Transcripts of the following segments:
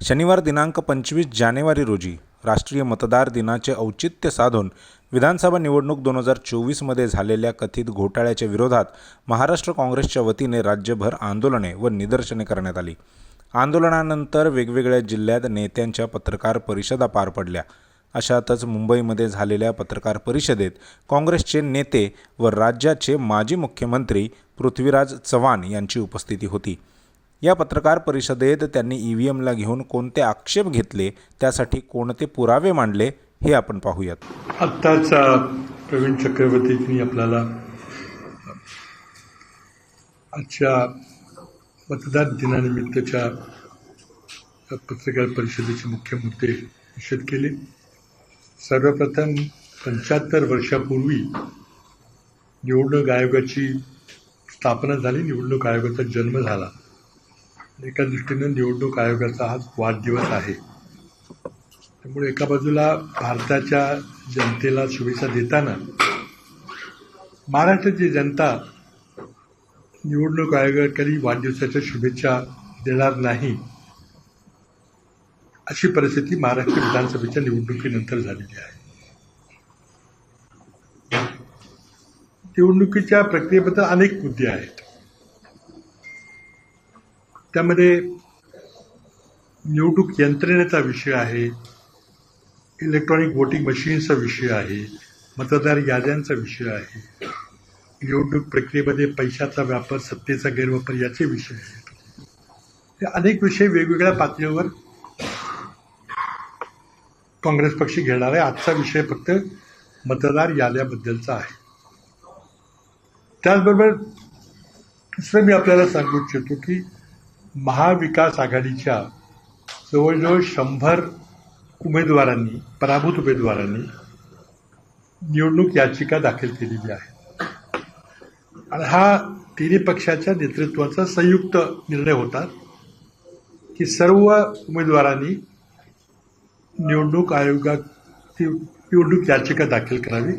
शनिवार दिनांक पंचवीस जानेवारी रोजी राष्ट्रीय मतदार दिनाचे औचित्य साधून विधानसभा निवडणूक दोन हजार चोवीसमध्ये झालेल्या कथित घोटाळ्याच्या विरोधात महाराष्ट्र काँग्रेसच्या वतीने राज्यभर आंदोलने व निदर्शने करण्यात आली. आंदोलनानंतर वेगवेगळ्या जिल्ह्यात नेत्यांच्या पत्रकार परिषदा पार पडल्या. अशातच मुंबईमध्ये झालेल्या पत्रकार परिषदेत काँग्रेसचे नेते व राज्याचे माजी मुख्यमंत्री पृथ्वीराज चव्हाण यांची उपस्थिती होती. या पत्रकार परिषदेत त्यांनी ई व्ही एमला घेऊन कोणते आक्षेप घेतले त्यासाठी कोणते पुरावे मांडले हे आपण पाहूयात. आत्ताच प्रवीण चक्रवर्तींनी आपल्याला आजच्या मतदान दिनानिमित्तच्या पत्रकार परिषदेचे मुख्य मुद्दे निश्चित केले. सर्वप्रथम पंच्याहत्तर वर्षापूर्वी निवडणूक आयोगाची स्थापना झाली निवडणूक आयोगाचा जन्म झाला. एका दृष्टीनं निवडणूक आयोगाचा हा वाढदिवस आहे. त्यामुळे एका बाजूला भारताच्या जनतेला शुभेच्छा देताना महाराष्ट्राची जनता निवडणूक आयोगाखाली वाढदिवसाच्या शुभेच्छा देणार नाही अशी परिस्थिती महाराष्ट्र विधानसभेच्या निवडणुकीनंतर झालेली आहे. निवडणुकीच्या प्रक्रियेबद्दल अनेक मुद्दे आहेत. त्यामध्ये निवडणूक यंत्रणेचा विषय आहे इलेक्ट्रॉनिक वोटिंग मशीन्सचा विषय आहे मतदार याद्यांचा विषय आहे निवडणूक प्रक्रियेमध्ये पैशाचा व्यापार सत्तेचा गैरवापर याचे विषय आहेत. हे अनेक विषय वेगवेगळ्या पातळीवर काँग्रेस पक्ष घेणार आहे. आजचा विषय फक्त मतदार याद्याबद्दलचा आहे. त्याचबरोबर दुसरं मी आपल्याला सांगू इच्छितो की महाविकास आघाडीच्या जवळजवळ शंभर उमेदवारांनी पराभूत उमेदवारांनी निवडणूक याचिका दाखल केलेली आहे. आणि हा तिन्ही पक्षाच्या नेतृत्वाचा संयुक्त निर्णय होता की सर्व उमेदवारांनी निवडणूक आयोगाची निवडणूक याचिका दाखल करावी.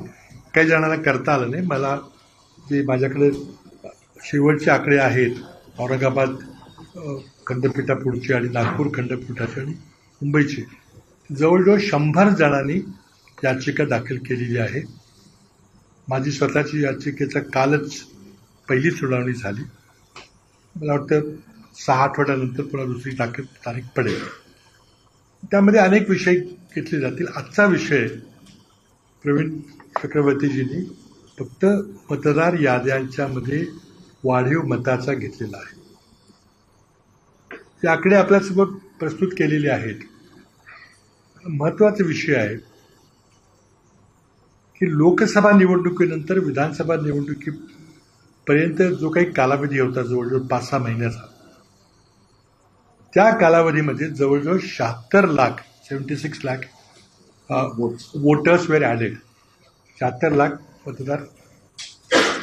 काही जणांना करता आलं नाही. मला जे माझ्याकडे शेवटचे आकडे आहेत औरंगाबाद खंडपीठापुढचे आणि नागपूर खंडपीठाचे आणि मुंबईचे. जवळजवळ शंभर जणांनी याचिका दाखल केलेली आहे. माझी स्वतःची याचिकेचा कालच पहिली सुनावणी झाली. मला वाटतं सहा आठवड्यानंतर पुन्हा दुसरी तारीख तारीख पडेल. त्यामध्ये अनेक विषय घेतले जातील. आजचा विषय प्रवीण चक्रवर्तीजींनी फक्त मतदार याद्यांच्यामध्ये वाढीव मताचा घेतलेला आहे. ते आकडे आपल्यासमोर प्रस्तुत केलेले आहेत. महत्त्वाचा विषय आहे की लोकसभा निवडणुकीनंतर विधानसभा निवडणुकीपर्यंत जो काही कालावधी होता जवळजवळ पाच सहा महिन्याचा त्या कालावधीमध्ये जवळजवळ शहात्तर lakh seventy six lakh voters were added शहात्तर लाख मतदार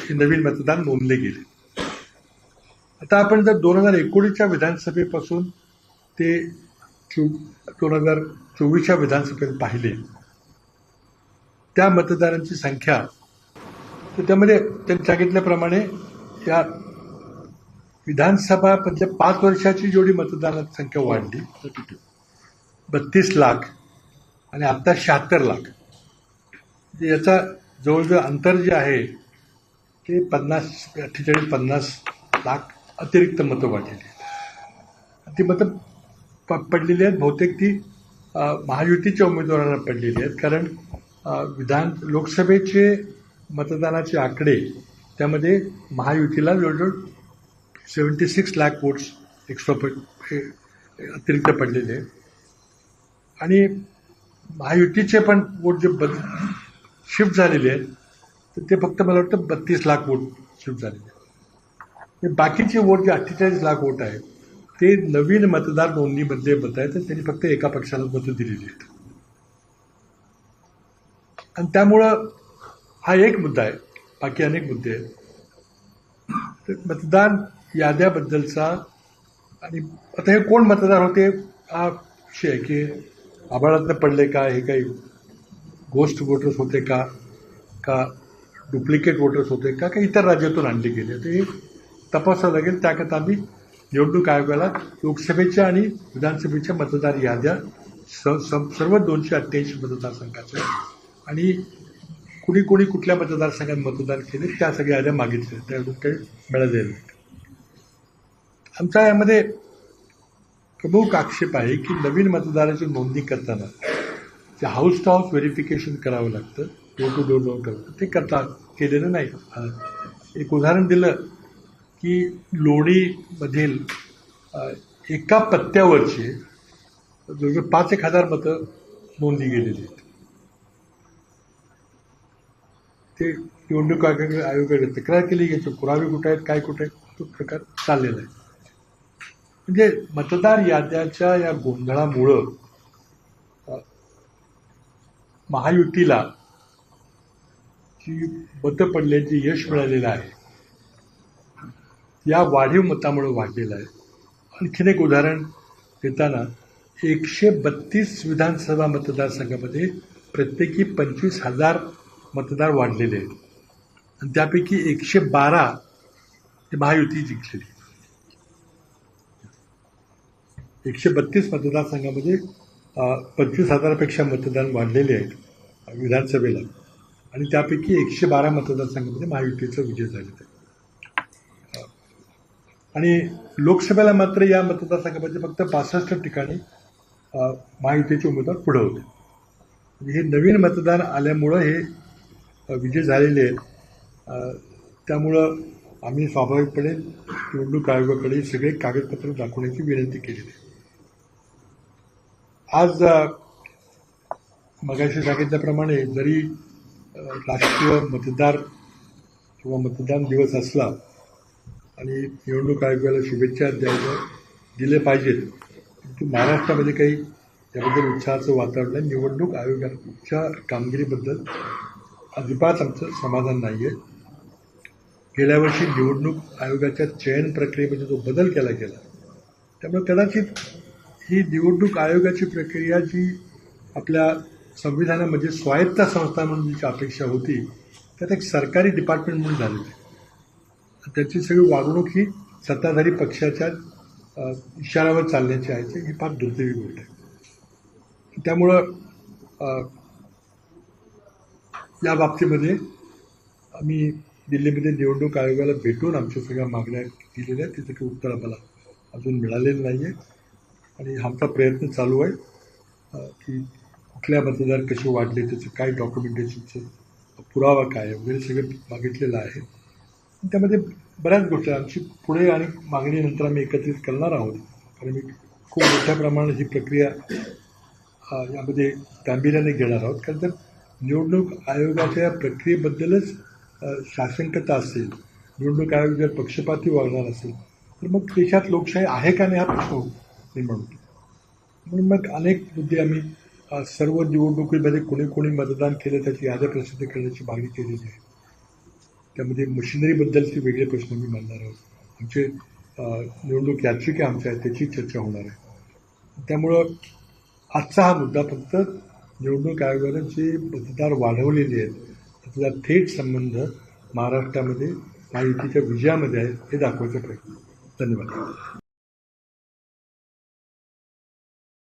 हे नवीन मतदान नोंदले गेले. आता आपण जर दोन हजार एकोणीसच्या विधानसभेपासून ते चो दोन हजार चोवीसच्या विधानसभेत पाहिले त्या मतदारांची संख्या तर त्यामध्ये त्यांनी सांगितल्याप्रमाणे या विधानसभा म्हणजे पाच वर्षाची जेवढी मतदारांची संख्या वाढली बत्तीस लाख आणि आत्ता शहात्तर लाख. म्हणजे याचा जवळजवळ अंतर जे आहे ते पन्नास अठ्ठेचाळीस पन्नास लाख अतिरिक्त मतं वाढलेली आहेत. ती मतं प पडलेली आहेत. बहुतेक ती महायुतीच्या उमेदवारांना पडलेली आहेत. कारण विधान लोकसभेचे मतदानाचे आकडे त्यामध्ये महायुतीला जवळजवळ seventy six lakh votes extra हे अतिरिक्त पडलेले आहेत. आणि महायुतीचे पण वोट जे बद शिफ्ट झालेले आहेत तर ते फक्त मला वाटतं बत्तीस लाख वोट शिफ्ट झालेले आहेत. हे बाकीचे वोट जे अठ्ठेचाळीस लाख वोट आहेत ते नवीन मतदार नोंदणीमध्ये मत आहेत तर त्यांनी फक्त एका पक्षाला मतं दिलेली आहेत. आणि त्यामुळं हा एक मुद्दा आहे बाकी अनेक मुद्दे आहेत. तर मतदान याद्याबद्दलचा आणि आता हे कोण मतदार होते हा विषय आहे की आभाळातनं पडले का हे काही गोष्ट वोटर्स होते का का डुप्लिकेट वोटर्स होते का का इतर राज्यातून आणले गेले? हे तपासावं लागेल. त्याकरता आम्ही निवडणूक आयोगाला लोकसभेच्या आणि विधानसभेच्या मतदार याद्या स सर्व दोनशे अठ्ठ्याऐंशी मतदारसंघाच्या आणि कुणी कुणी कुठल्या मतदारसंघात मतदान केले त्या सगळ्या याद्या मागितल्या. त्या काही मिळालेल्या नाही आमच्या यामध्ये प्रमुख आक्षेप आहे की नवीन मतदाराची नोंदणी करताना ते हाऊस टू हाऊस व्हेरिफिकेशन करावं लागतं डोर टू डोर जाऊन करावं ते करता केलेलं नाही. एक उदाहरण दिलं. की लोणीमधील एका पत्त्यावरचे जवळजवळ पाच एक हजार मतं नोंदली गेलेली आहेत. ते निवडणूक आयोग आयोगाकडे तक्रार केली की पुरावे कुठे आहेत काय कुठे आहेत तो प्रकार चाललेला आहे. म्हणजे मतदार याद्याच्या या गोंधळामुळं महायुतीला जी मतं पडल्याचे यश मिळालेलं आहे. या वाढीव मतामुळे वाढलेलं आहे. आणखीन एक उदाहरण देताना एकशे बत्तीस विधानसभा मतदारसंघामध्ये प्रत्येकी पंचवीस हजार मतदार वाढलेले आहेत. आणि त्यापैकी एकशे बारा हे महायुती जिंकलेली एकशे बत्तीस मतदारसंघामध्ये पंचवीस हजारापेक्षा मतदान वाढलेले आहेत विधानसभेला. आणि त्यापैकी एकशे बारा मतदारसंघामध्ये महायुतीचा विजय झालेला आहे. आणि लोकसभेला मात्र या मतदारसंघामध्ये फक्त पासष्ट ठिकाणी महायुतीचे उमेदवार पुढे होते. म्हणजे हे नवीन मतदान आल्यामुळं हे विजय झालेले आहेत. त्यामुळं आम्ही स्वाभाविकपणे निवडणूक आयोगाकडे सगळे कागदपत्र दाखवण्याची विनंती केलेली आहे. आज मगाशी सांगितल्याप्रमाणे जरी राष्ट्रीय मतदार किंवा मतदान दिवस असला आणि निवडणूक आयोगाला शुभेच्छा द्यायला दिले पाहिजेत. परंतु महाराष्ट्रामध्ये काही त्याबद्दल उत्साहाचं वातावरण नाही. निवडणूक आयोगाच्या कामगिरीबद्दल अजिबात आमचं समाधान नाही आहे गेल्या वर्षी निवडणूक आयोगाच्या चयन प्रक्रियेमध्ये जो बदल केला गेला त्यामुळे कदाचित ही निवडणूक आयोगाची प्रक्रिया जी आपल्या संविधानामध्ये स्वायत्त संस्था म्हणून जी अपेक्षा होती त्यात एक सरकारी डिपार्टमेंट म्हणून झालेली. आहे त्याची सगळी वागणूक ही सत्ताधारी पक्षाच्या इशाऱ्यावर चालण्याची आहे. ही फार दुर्दैवी गोष्ट आहे. त्यामुळं या बाबतीमध्ये आम्ही दिल्लीमध्ये निवडणूक आयोगाला भेटून आमच्या सगळ्या मागण्या केलेल्या आहेत. तिचं काही उत्तर आम्हाला अजून मिळालेलं नाही आहे आणि आमचा प्रयत्न चालू आहे की कुठल्या मतदार कसे वाढले त्याचं काय डॉक्युमेंटेशनचं पुरावा काय आहे वगैरे सगळं मागितलेलं आहे. त्यामध्ये बऱ्याच गोष्टी आमची पुढे आणि मागणीनंतर आम्ही एकत्रित करणार आहोत. कारण मी खूप मोठ्या प्रमाणात ही प्रक्रिया यामध्ये गांभीर्याने घेणार आहोत. कारण तर निवडणूक आयोगाच्या या प्रक्रियेबद्दलच अ, शासनकता असेल निवडणूक आयोग जर पक्षपाती वागणार असेल तर मग देशात लोकशाही आहे का नाही हा प्रश्न निर्माण होतो म्हणून मग अनेक मुद्दे आम्ही सर्व निवडणुकीमध्ये कोणी कोणी मतदान केलं त्याची याद्या प्रसिद्ध करण्याची मागणी केलेली आहे. त्यामध्ये मशिनरीबद्दलचे वेगळे प्रश्न मी मांडणार आहोत. आमचे निवडणूक याचिका आमच्या आहेत त्याची चर्चा होणार आहे. त्यामुळं आजचा हा मुद्दा फक्त निवडणूक आयोगानं जे मतदार वाढवलेले आहेत त्यातला थेट संबंध महाराष्ट्रामध्ये महायुतीच्या विजयामध्ये आहे हे दाखवायचा प्रयत्न. धन्यवाद.